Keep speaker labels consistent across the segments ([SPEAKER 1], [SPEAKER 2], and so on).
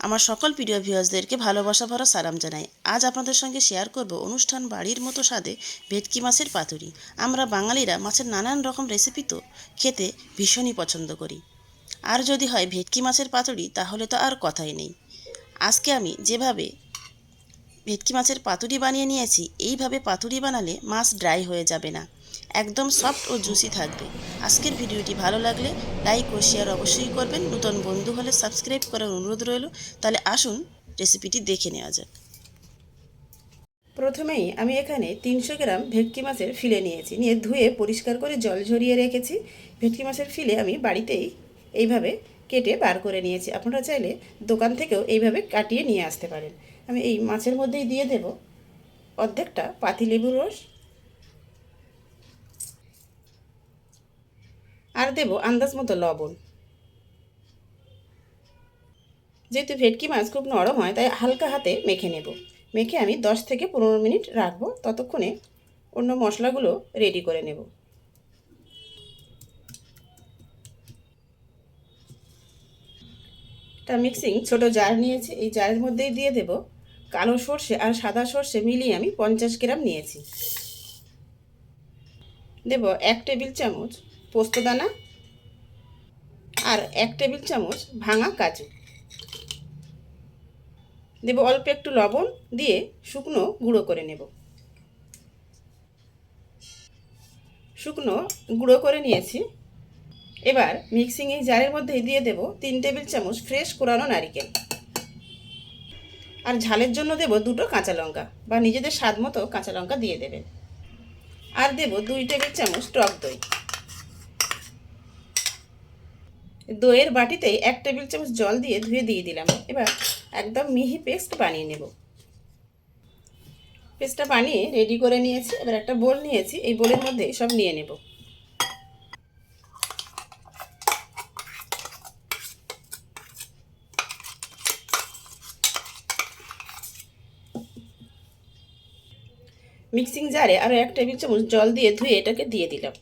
[SPEAKER 1] আমার সকল প্রিয় ভিউয়ার্সদেরকে ভালোবাসা ভরা সালাম জানাই। আজ আপনাদের সঙ্গে শেয়ার করব অনুষ্ঠান বাড়ির মতো স্বাদে ভেটকি মাছের পাতুরি। আমরা বাঙালিরা মাছের নানান রকম রেসিপি তো খেতে ভীষণই পছন্দ করি। আর যদি হয় ভেটকি মাছের পাতুরি, তাহলে তো আর কথাই নেই। আজকে আমি যেভাবে ভেটকি মাছের পাতুরি বানিয়ে নিয়েছি, এইভাবে পাতুরি বানালে মাছ ড্রাই হয়ে যাবে না। একদম সফট ও জুসি থাকবে। আজকের ভিডিওটি ভালো লাগলে লাইক ও শেয়ার অবশ্যই করবেন। নতুন বন্ধু হলে সাবস্ক্রাইব করার অনুরোধ রইল। তাহলে আসুন রেসিপিটি দেখে নেওয়া যাক। প্রথমেই আমি এখানে তিনশো গ্রাম ভেটকি মাছের ফিলে নিয়েছি। নিয়ে ধুয়ে পরিষ্কার করে জল ঝরিয়ে রেখেছি। ভেটকি মাছের ফিলে আমি বাড়িতেই এইভাবে কেটে বার করে নিয়েছি। আপনারা চাইলে দোকান থেকেও এইভাবে কাটিয়ে নিয়ে আসতে পারেন। আমি এই মাছের মধ্যেই দিয়ে দেব অর্ধেকটা পাতিলেবুর রস আর দেব আন্দাজ মতো লবণ। যেহেতু ভেটকি মাছ খুব নরম হয়, তাই হালকা হাতে মেখে নেব। মেখে আমি দশ থেকে পনেরো মিনিট রাখব, ততক্ষণে অন্য মশলাগুলো রেডি করে নেব। একটা মিক্সিং ছোট জার নিয়েছি, এই জারের মধ্যেই দিয়ে দেব। কালো সর্ষে আর সাদা সর্ষে মিলিয়ে আমি পঞ্চাশ গ্রাম নিয়েছি। দেব এক টেবিল চামচ পোস্তদানা আর এক টেবিল চামচ ভাঙা কাজু। দেব অল্প একটু লবণ দিয়ে শুকনো গুঁড়ো করে নেব। শুকনো গুঁড়ো করে নিয়েছি। এবার মিক্সিং এই জারের মধ্যে দিয়ে দেব তিন টেবিল চামচ ফ্রেশ কোরানো নারিকেল। আর ঝালের জন্য দেব দুটো কাঁচা লঙ্কা বা নিজেদের স্বাদ মতো কাঁচা লঙ্কা দিয়ে দেবেন। আর দেব দুই টেবিল চামচ টক দই। দইয়ের বাটিতেই এক টেবিল চামচ জল দিয়ে ধুয়ে দিয়ে দিলাম। এবার একদম মিহি পেস্ট বানিয়ে নেব। পেস্টটা বানিয়ে রেডি করে নিয়েছি। এবার একটা বোল নিয়েছি। এই বোলের মধ্যে সব নিয়ে নেব। মিক্সিং জারে আরও এক টেবিল চামচ জল দিয়ে ধুয়ে এটাকে দিয়ে দিলাম।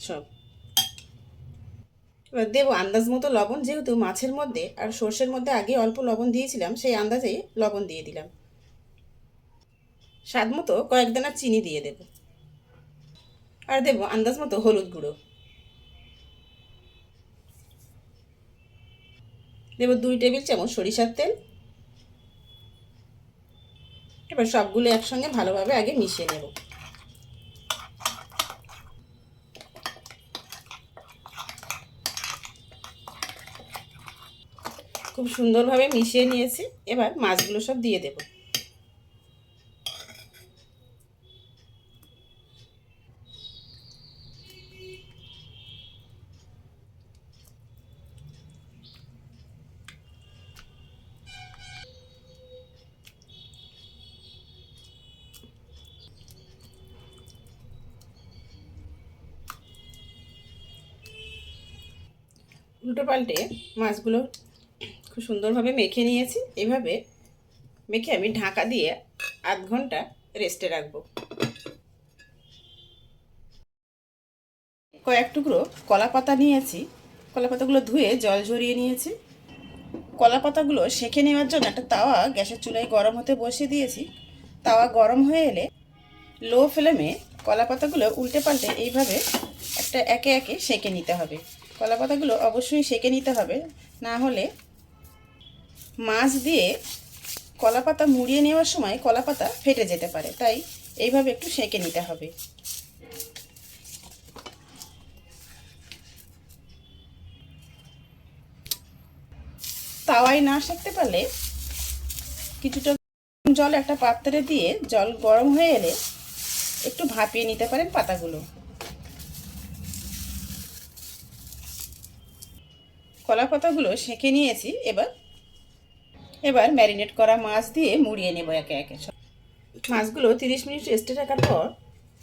[SPEAKER 1] সব। এবার দেবো আন্দাজ মতো লবণ, যেহেতু মাছের মধ্যে আর সর্ষের মধ্যে আগে অল্প লবণ দিয়েছিলাম, সেই আন্দাজেই লবণ দিয়ে দিলাম। স্বাদ মতো কয়েক দানা চিনি দিয়ে দেব। আর দেবো আন্দাজ মতো হলুদ গুঁড়ো। দেবো দুই টেবিল চামচ সরিষার তেল। এবার সবগুলো একসঙ্গে ভালোভাবে আগে মিশিয়ে নেব। খুব সুন্দরভাবে মিশিয়ে নিয়েছি। এবার মাছগুলো সব দিয়ে দেব। উল্টো পাল্টে মাছগুলো খুব সুন্দরভাবে মেখে নিয়েছি। এভাবে মেখে আমি ঢাকা দিয়ে আধ ঘণ্টা রেস্টে রাখব। কয়েক টুকরো কলা পাতা নিয়েছি। কলা পাতাগুলো ধুয়ে জল ঝরিয়ে নিয়েছি। কলা পাতাগুলো সেঁকে নেওয়ার জন্য একটা তাওয়া গ্যাসের চুলায় গরম হতে বসিয়ে দিয়েছি। তাওয়া গরম হয়ে এলে লো ফ্লেমে কলা পাতাগুলো উল্টে পাল্টে এইভাবে একটা একে একে সেঁকে নিতে হবে। কলা পাতাগুলো অবশ্যই সেঁকে নিতে হবে। না হলে মাছ দিয়ে কলা পাতা মুড়িয়ে নেওয়ার সময় কলা পাতা ফেটে যেতে পারে। তাই এইভাবে একটু সেঁকে নিতে হবে। তাওয়ায় না সেঁকতে পারলে কিছুটা জল একটা পাত্রে দিয়ে জল গরম হয়ে এলে একটু ভাপিয়ে নিতে পারেন পাতাগুলো। কলা পাতাগুলো সেঁকে নিয়েছি। এবার এবার ম্যারিনেট করা মাছ দিয়ে মুড়িয়ে নেব একে একে মাছগুলো তিরিশ মিনিট রেস্টে রাখার পর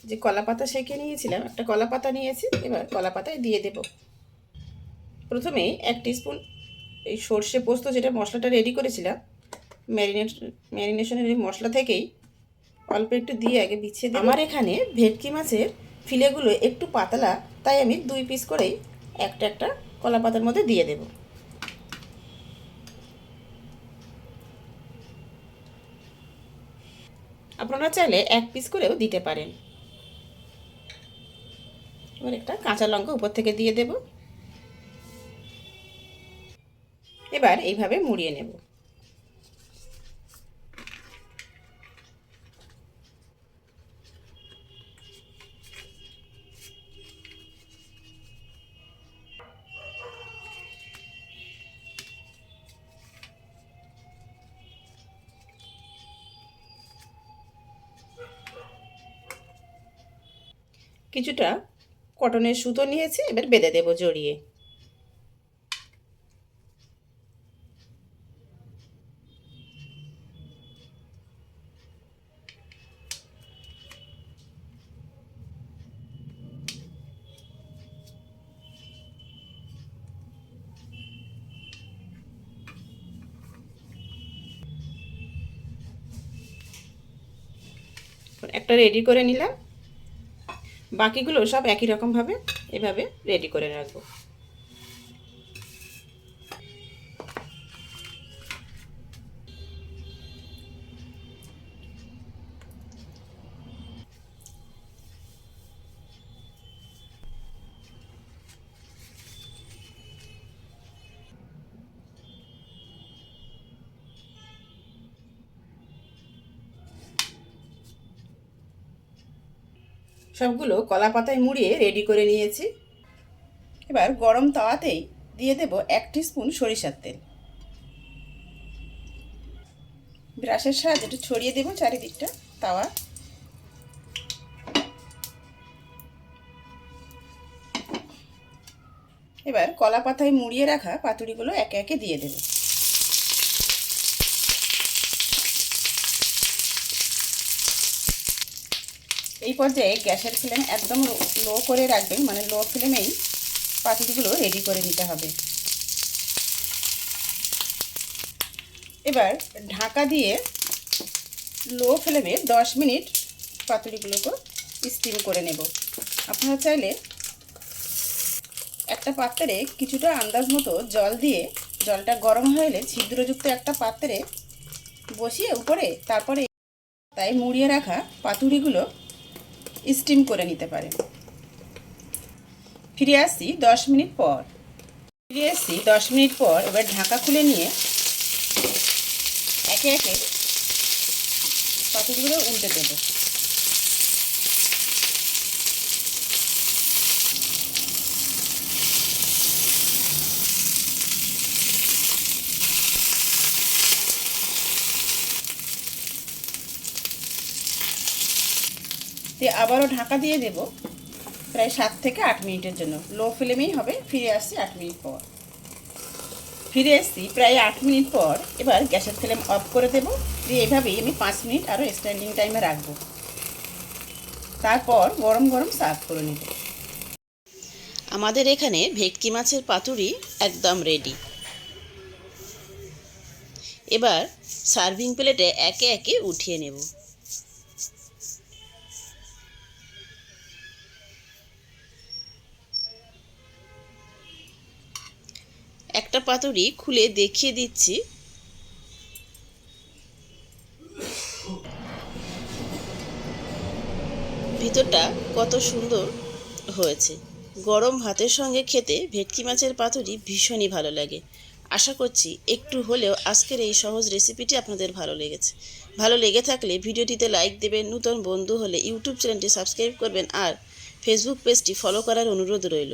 [SPEAKER 1] যে কলা পাতা সেঁকে নিয়েছিলাম একটা কলা পাতা নিয়েছি এবার কলা পাতায় দিয়ে দেব। প্রথমে এক স্পুন এই সর্ষে পোস্ত যেটা মশলাটা রেডি করেছিলাম ম্যারিনেট ম্যারিনেশনের এই মশলা থেকেই অল্প একটু দিয়ে আগে বিছিয়ে দিই আমার এখানে ভেটকি মাছের ফিলেগুলো একটু পাতলা তাই আমি দুই পিস করেই একটা একটা কলা পাতার মধ্যে দিয়ে দেব।
[SPEAKER 2] আপনারা চাইলে এক পিস করেও দিতে পারেন। এবার একটা কাঁচা লঙ্কা উপর থেকে দিয়ে দেব। এবার এইভাবে মুড়িয়ে নেব। কিছুটা কটনের সুতো নিয়েছি এবার বেঁধে দেবো জড়িয়ে। একটা রেডি করে নিলাম। বাকিগুলো সব একই রকমভাবে এভাবে রেডি করে রাখব। সবগুলো কলা পাতায় মুড়িয়ে রেডি করে নিয়েছি। এবার গরম তাওয়াতেই দিয়ে দেব এক স্পুন সরিষার তেল। ব্রাশের সাহায্যে একটু ছড়িয়ে দেবো চারিদিকটা তাওয়া। এবার কলা পাতায় মুড়িয়ে রাখা পাতুড়িগুলো একে একে দিয়ে দেবো। এই পর্যায়ে গ্যাসের ফ্লেম একদম লো করে রাখবেন মানে লো ফ্লেমেই পাতুরিগুলো রেডি করে নিতে হবে। এবার ঢাকা দিয়ে লো ফ্লেমে দশ মিনিট পাতুরিগুলোকে স্টিম করে নেব। আপনারা চাইলে একটা পাত্রে কিছুটা আন্দাজ মতো জল দিয়ে, জলটা গরম এলে ছিদ্রযুক্ত একটা পাত্রে বসিয়ে উপরে, তারপরে তাই মুড়িয়ে রাখা পাতুরিগুলো স্টিম করে নিতে পারেন। ফিরে আসি দশ মিনিট পর। ফিরে আসি দশ মিনিট পর, এবার ঢাকা খুলে নিয়ে একে একে কতগুলো উল্টে দেবো। দিয়ে আবারও ঢাকা দিয়ে দেব প্রায় সাত থেকে আট মিনিটের জন্য। লো ফ্লেমেই হবে, ফিরে আসছি আট মিনিট পর। ফিরে এসছি প্রায় আট মিনিট পর, এবার গ্যাসের ফ্লেম অফ করে দেব। দিয়ে এভাবেই আমি পাঁচ মিনিট আরও স্ট্যান্ডিং টাইমে রাখব। তারপর গরম গরম সার্ভ করে নেব।
[SPEAKER 1] আমাদের এখানে ভেটকি মাছের পাতুরি একদম রেডি এবার সার্ভিং প্লেটে একে একে উঠিয়ে নেব। একটা পাতুরি খুলে দেখিয়ে দিচ্ছি। ভিতরটা কত সুন্দর হয়েছে। গরম ভাতের সঙ্গে খেতে ভেটকি মাছের পাতুরি ভীষণই ভালো লাগে। আশা করছি একটু হলেও আজকের এই সহজ রেসিপিটি আপনাদের ভালো লেগেছে। ভালো লেগে থাকলে ভিডিওটিতে লাইক দেবেন, নতুন বন্ধু হলে ইউটিউব চ্যানেলটি সাবস্ক্রাইব করবেন আর ফেসবুক পেজটি ফলো করার অনুরোধ রইল।